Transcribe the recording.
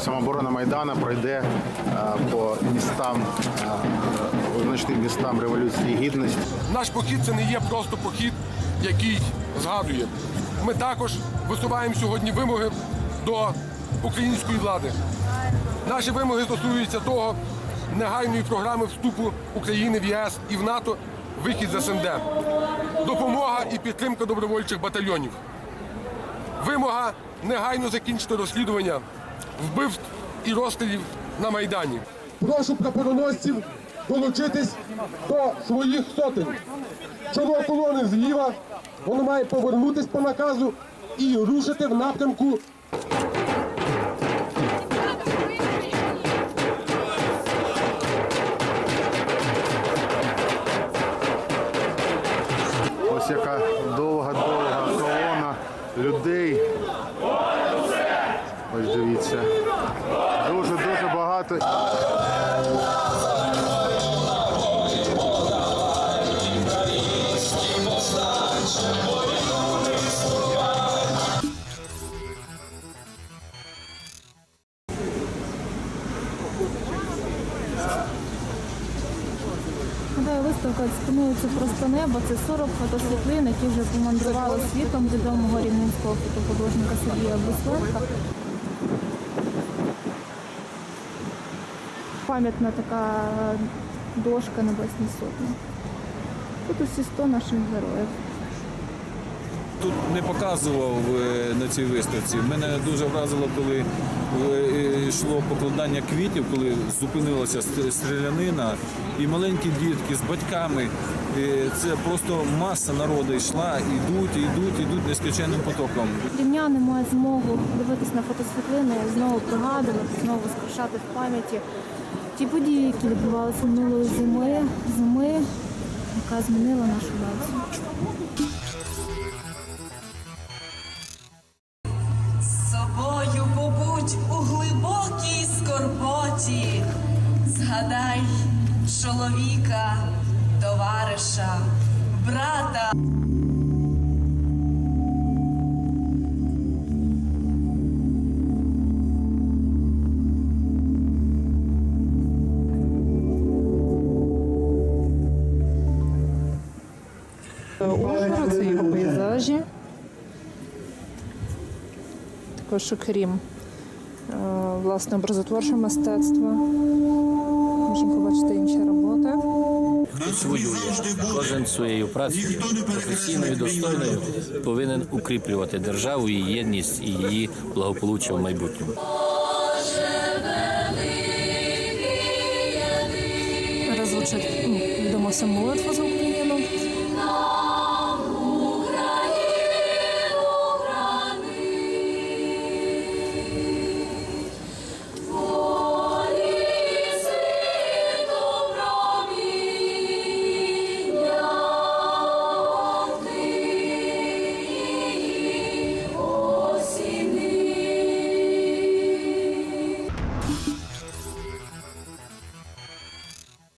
Самооборона Майдана пройде е, по містам, е, визначним містам Революції Гідності. Наш похід це не є просто похід, який згадує. Ми також висуваємо сьогодні вимоги до української влади. Наші вимоги стосуються того негайної програми вступу України в ЄС і в НАТО, вихід з СНД, допомога і підтримка добровольчих батальйонів. Вимога негайно закінчити розслідування вбивств і розстрілів на Майдані. Прошу прапороносців долучитись до своїх сотень. Чоло колони зліва, воно має повернутись по наказу і рушити в напрямку Ось яка довга-довга колона людей. Дивіться. Дуже-дуже багато. Виставка експонується просто небо. Це 40 фотосвітлин, які вже помандрували світом відомого рівненського фотохудожника Сергія Буслевка. Пам'ятна така дошка Небесні Сотні. Тут усі 100 наших героїв. Тут не показував е, на цій виставці. Мене дуже вразило, коли е, йшло покладання квітів, коли зупинилася стрілянина, і маленькі дітки з батьками. Е, Це просто маса народу йшла, ідуть, ідуть, ідуть нескінченним потоком. Рівняни мають змогу дивитись на фотосвітлини, знову пригадувати, знову скрушати в пам'яті ті події, які відбувалися минулої зими, зими, яка змінила нашу націю. Згадай чоловіка, товариша, брата. Ужгород, це його пейзажі. Також окрім е, власне образотворчого мистецтва. Можемо побачити інші роботи. Воює. Кожен своєю працею професійною, достойною повинен укріплювати державу, її єдність і її благополуччя в майбутньому. Зараз звучить ну, відомо молитва Україну.